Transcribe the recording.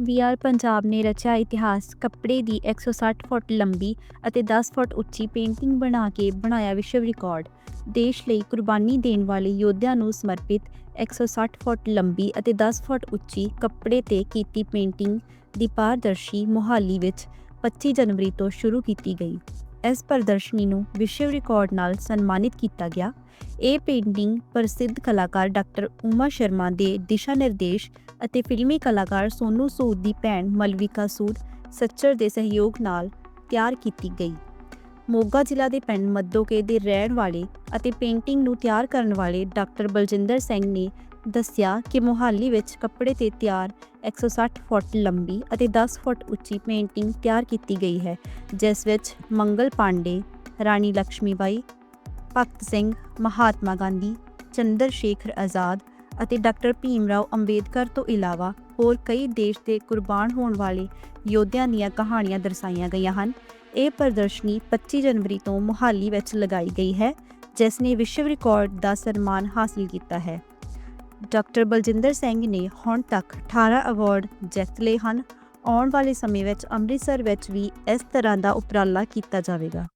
VR Punjab ਨੇ ਰਚਿਆ ਇਤਿਹਾਸ ਕੱਪੜੇ ਦੀ 160 ਫੁੱਟ ਲੰਬੀ ਅਤੇ 10 ਫੁੱਟ ਉੱਚੀ ਪੇਂਟਿੰਗ ਬਣਾ ਕੇ ਬਣਾਇਆ ਵਿਸ਼ਵ ਰਿਕਾਰਡ। ਦੇਸ਼ ਲਈ ਕੁਰਬਾਨੀ ਦੇਣ ਵਾਲੇ ਯੋਧਿਆਂ ਨੂੰ ਸਮਰਪਿਤ 160 ਫੁੱਟ ਲੰਬੀ ਅਤੇ 10 ਫੁੱਟ ਉੱਚੀ ਕੱਪੜੇ ਤੇ ਕੀਤੀ ਪੇਂਟਿੰਗ ਦੀ ਪਾਰਦਰਸ਼ੀ ਮੋਹਾਲੀ ਵਿੱਚ 25 ਜਨਵਰੀ ਤੋਂ ਸ਼ੁਰੂ ਕੀਤੀ ਗਈ। ਇਸ ਪ੍ਰਦਰਸ਼ਨੀ ਨੂੰ ਵਿਸ਼ਵ ਰਿਕਾਰਡ ਨਾਲ ਸਨਮਾਨਿਤ ਕੀਤਾ ਗਿਆ। ਇਹ ਪੇਂਟਿੰਗ ਪ੍ਰਸਿੱਧ ਕਲਾਕਾਰ ਡਾਕਟਰ ਉਮਾ ਸ਼ਰਮਾ ਦੇ ਦਿਸ਼ਾ ਨਿਰਦੇਸ਼ ਅਤੇ ਫਿਲਮੀ ਕਲਾਕਾਰ ਸੋਨੂ ਸੂਦ ਦੀ ਭੈਣ ਮਲਵਿਕਾ ਸੂਦ ਸੱਚਰ ਦੇ ਸਹਿਯੋਗ ਨਾਲ ਤਿਆਰ ਕੀਤੀ ਗਈ। ਮੋਗਾ ਜ਼ਿਲ੍ਹਾ ਦੇ ਪਿੰਡ ਮੱਦੋਕੇ ਦੇ ਰਹਿਣ ਵਾਲੇ ਅਤੇ ਪੇਂਟਿੰਗ ਨੂੰ ਤਿਆਰ ਕਰਨ ਵਾਲੇ ਡਾਕਟਰ ਬਲਜਿੰਦਰ ਸਿੰਘ ਨੇ ਦੱਸਿਆ ਕਿ ਮੋਹਾਲੀ ਵਿੱਚ ਕੱਪੜੇ ਤੇ ਤਿਆਰ 160 ਫੁੱਟ ਲੰਬੀ ਅਤੇ 10 ਫੁੱਟ ਉੱਚੀ ਪੇਂਟਿੰਗ ਤਿਆਰ ਕੀਤੀ ਗਈ ਹੈ, ਜਿਸ ਵਿੱਚ ਮੰਗਲ ਪਾਂਡੇ, ਰਾਣੀ ਲక్ష్ਮੀਬਾਈ ਭਗਤ ਸਿੰਘ, ਮਹਾਤਮਾ ਗਾਂਧੀ, ਚੰਦਰ ਸ਼ੇਖਰ ਆਜ਼ਾਦ ਅਤੇ ਡਾਕਟਰ ਭੀਮ ਰਾਓ ਅੰਬੇਦਕਰ ਤੋਂ ਇਲਾਵਾ ਹੋਰ ਕਈ ਦੇਸ਼ ਦੇ ਕੁਰਬਾਨ ਹੋਣ ਵਾਲੇ ਯੋਧਿਆਂ ਦੀਆਂ ਕਹਾਣੀਆਂ ਦਰਸਾਈਆਂ ਗਈਆਂ ਹਨ। ਇਹ ਪ੍ਰਦਰਸ਼ਨੀ 25 ਜਨਵਰੀ ਤੋਂ ਮੁਹਾਲੀ ਵਿੱਚ ਲਗਾਈ ਗਈ ਹੈ, ਜਿਸ ਨੇ ਵਿਸ਼ਵ ਰਿਕਾਰਡ ਦਾ ਸਨਮਾਨ ਹਾਸਲ ਕੀਤਾ ਹੈ। ਡਾਕਟਰ ਬਲਜਿੰਦਰ ਸਿੰਘ ਨੇ ਹੁਣ ਤੱਕ 18 ਅਵਾਰਡ ਜਿੱਤ ਲਏ ਹਨ। ਆਉਣ ਵਾਲੇ ਸਮੇਂ ਵਿੱਚ ਅੰਮ੍ਰਿਤਸਰ ਵਿੱਚ ਵੀ ਇਸ ਤਰ੍ਹਾਂ ਦਾ ਉਪਰਾਲਾ ਕੀਤਾ ਜਾਵੇਗਾ।